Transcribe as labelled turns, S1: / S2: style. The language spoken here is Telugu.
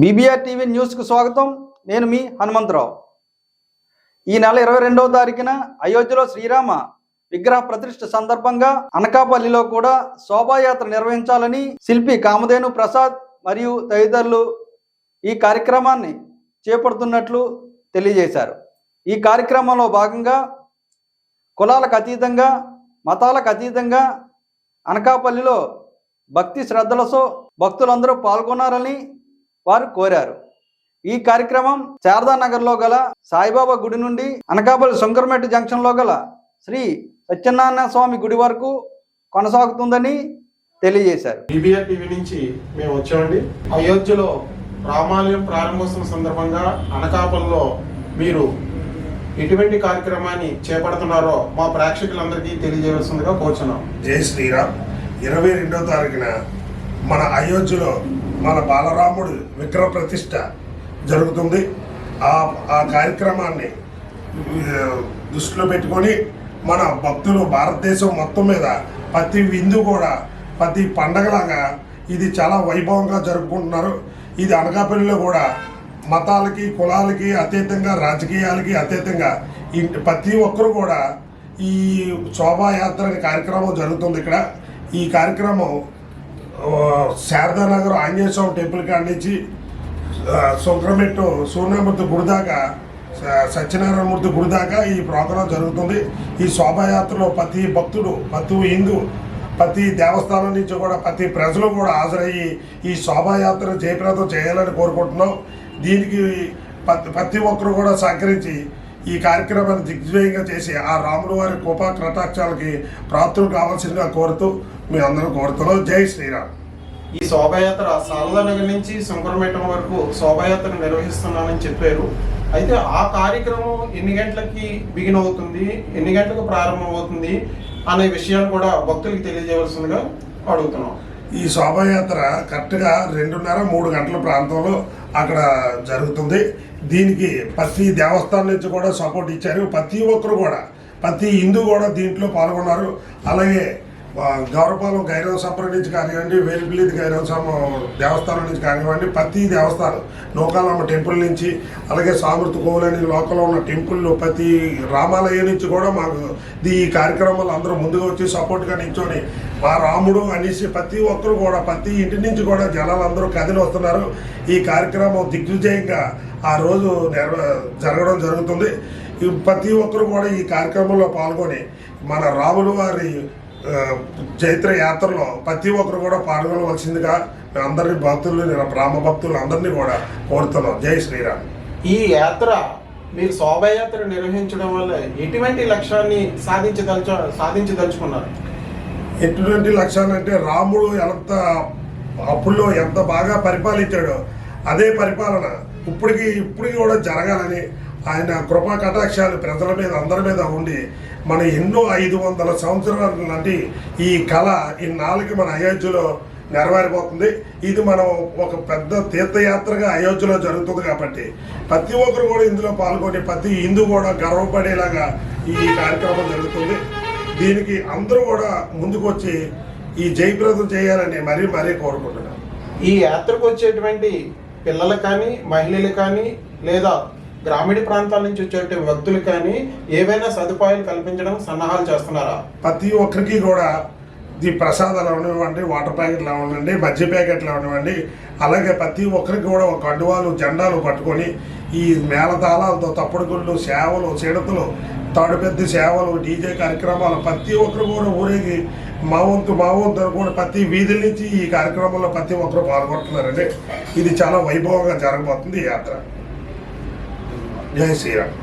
S1: బీబీఆర్ టీవీ న్యూస్కు స్వాగతం. నేను మీ హనుమంతరావు. ఈ నెల ఇరవై రెండవ తారీఖున అయోధ్యలో శ్రీరామ విగ్రహ ప్రతిష్ఠ సందర్భంగా అనకాపల్లిలో కూడా శోభాయాత్ర నిర్వహించాలని శిల్పి కామధేను ప్రసాద్ మరియు తదితరులు ఈ కార్యక్రమాన్ని చేపడుతున్నట్లు తెలియజేశారు. ఈ కార్యక్రమంలో భాగంగా కులాలకు అతీతంగా మతాలకు అతీతంగా అనకాపల్లిలో భక్తి శ్రద్ధలతో భక్తులందరూ పాల్గొన్నారని వారు కోరారు. ఈ కార్యక్రమం శారదానగర్లో గల సాయిబాబా గుడి నుండి అనకాపల్లి శంకరమెట్టు జంక్షన్లో గల శ్రీ సత్యనారాయణ స్వామి గుడి వరకు కొనసాగుతుందని తెలియజేశారు.
S2: బీబీఆర్ టీవీ నుంచి మేము వచ్చామండి. అయోధ్యలో రామాలయం ప్రారంభోత్సవం సందర్భంగా అనకాపల్లిలో మీరు ఎటువంటి కార్యక్రమాన్ని చేపడుతున్నారో మా ప్రేక్షకులందరికీ తెలియజేయవలసిందిగా కోరుచున్నాం.
S3: జై శ్రీరామ్. ఇరవై రెండవ తారీఖున మన అయోధ్యలో మన బాలరాముడు విగ్రహ ప్రతిష్ట జరుగుతుంది. ఆ ఆ కార్యక్రమాన్ని దృష్టిలో పెట్టుకొని మన భక్తులు భారతదేశం మొత్తం మీద ప్రతి విందు కూడా ప్రతి పండగలాగా ఇది చాలా వైభవంగా జరుపుకుంటున్నారు. ఇది అనకాపల్లిలో కూడా మతాలకి కులాలకి అతీతంగా రాజకీయాలకి అతీతంగా ఇంటి ప్రతి ఒక్కరు కూడా ఈ శోభాయాత్ర కార్యక్రమం జరుగుతుంది ఇక్కడ. ఈ కార్యక్రమం శారదానగర్ ఆంజనేయ స్వామి టెంపుల్ కాడి నుంచి ఆ, సూర్యమూర్తి గుడి దాకా సత్యనారాయణమూర్తి గుడి దాకా ఈ ప్రోగ్రాం జరుగుతుంది. ఈ శోభాయాత్రలో ప్రతి భక్తుడు ప్రతి హిందూ ప్రతి దేవస్థానం నుంచి కూడా ప్రతి ప్రజలు కూడా హాజరయ్యి ఈ శోభాయాత్ర జయప్రదం చేయాలని కోరుకుంటున్నాం. దీనికి ప్రతి ప్రతి ఒక్కరు కూడా సహకరించి ఈ కార్యక్రమాన్ని దిగ్విజయంగా చేసి ఆ రాముల వారి కృపా కటాక్షాలకి ప్రాప్తులు కావాల్సిందిగా కోరుతూ మీ అందరూ కోరుతున్నాం జై శ్రీరామ్.
S2: ఈ శోభాయాత్ర శారదానగర్ నుంచి శంకరమేటం వరకు శోభాయాత్ర నిర్వహిస్తున్నానని చెప్పారు. అయితే ఆ కార్యక్రమం ఎన్ని గంటలకి బిగిన్ అవుతుంది? ఎన్ని గంటలకు ప్రారంభం అవుతుంది? అనే విషయాలు కూడా భక్తులకు తెలియజేయవలసిందిగా అడుగుతున్నాం.
S3: ఈ శోభాయాత్ర కరెక్ట్గా రెండున్నర మూడు గంటల ప్రాంతంలో అక్కడ జరుగుతుంది. దీనికి ప్రతి దేవస్థానం నుంచి కూడా సపోర్ట్ ఇచ్చారు. ప్రతి ఒక్కరు కూడా ప్రతి హిందూ కూడా దీంట్లో పాల్గొన్నారు. అలాగే గౌరపాలెం గైరవ సంప్రదాయం నుంచి కానివ్వండి వేలుపిల్లి గైరవ దేవస్థానం నుంచి కానివ్వండి ప్రతి దేవస్థానం నూకాలమ్మ టెంపుల్ నుంచి అలాగే సామృతి కోవులని లోకల్లో ఉన్న టెంపుల్ ప్రతి రామాలయం నుంచి కూడా మాకు ఈ కార్యక్రమాలు అందరూ ముందుగా వచ్చి సపోర్ట్గా నిల్చొని మా రాముడు అనేసి ప్రతి ఒక్కరు కూడా ప్రతి ఇంటి నుంచి కూడా జనాలు అందరూ కదిలి వస్తున్నారు. ఈ కార్యక్రమం దిగ్విజయంగా ఆ రోజు నిర్వ జరగడం జరుగుతుంది. ఈ ప్రతి ఒక్కరు కూడా ఈ కార్యక్రమంలో పాల్గొని మన రాములు వారి చైత్ర యాత్రలో ప్రతి ఒక్కరు కూడా పాల్గొనవలసిందిగా మేము అందరినీ భక్తులు రామ భక్తులు అందరినీ కూడా కోరుతున్నాం. జై శ్రీరామ్.
S2: ఈ యాత్ర మీరు శోభాయాత్ర నిర్వహించడం వల్ల ఎటువంటి లక్ష్యాన్ని సాధించదలుచు సాధించదలుచుకున్నారు?
S3: ఎటువంటి లక్ష్యాలు అంటే రాముడు ఎంత అప్పుల్లో ఎంత బాగా పరిపాలించాడో అదే పరిపాలన ఇప్పటికి ఇప్పటికి కూడా జరగాలని ఆయన కృపా కటాక్షాలు ప్రజల మీద అందరి మీద ఉండి మన ఎన్నో ఐదు వందల సంవత్సరాల నాటి ఈ కళ ఈ నాలుగు మన అయోధ్యలో నెరవేరిపోతుంది ఇది మనం ఒక పెద్ద తీర్థయాత్రగా అయోధ్యలో జరుగుతుంది కాబట్టి ప్రతి ఒక్కరు కూడా ఇందులో పాల్గొని ప్రతి హిందూ కూడా గర్వపడేలాగా ఈ కార్యక్రమం జరుగుతుంది. దీనికి అందరూ కూడా ముందుకు వచ్చి ఈ జయప్రదం చేయాలని మరీ మరీ కోరుకుంటున్నాను
S2: ఈ యాత్రకు వచ్చేటువంటి పిల్లలు కానీ మహిళలు కానీ లేదా గ్రామీణ ప్రాంతాల నుంచి వచ్చే వ్యక్తులు కానీ ఏవైనా సదుపాయాలు కల్పించడం సన్నాహాలు చేస్తున్నారా?
S3: ప్రతి ఒక్కరికి కూడా ఈ ప్రసాదాలు అవనివ్వండి వాటర్ ప్యాకెట్లు అవనివ్వండి మధ్య ప్యాకెట్లు అవనివ్వండి. అలాగే ప్రతి ఒక్కరికి కూడా ఒక అడ్డువాలు జెండాలు పట్టుకొని ఈ మేళతాళాలతో తప్పుడు గుళ్ళు సేవలు చిడతలు తాడుపెద్ద సేవలు డీజే కార్యక్రమాలు ప్రతి ఒక్కరు కూడా ఊరేగి మా వంతు మా వంతు కూడా ప్రతి వీధుల నుంచి ఈ కార్యక్రమంలో ప్రతి ఒక్కరు పాల్గొంటున్నారండి. ఇది చాలా వైభవంగా జరగబోతుంది ఈ యాత్ర జై శ్రీరామ్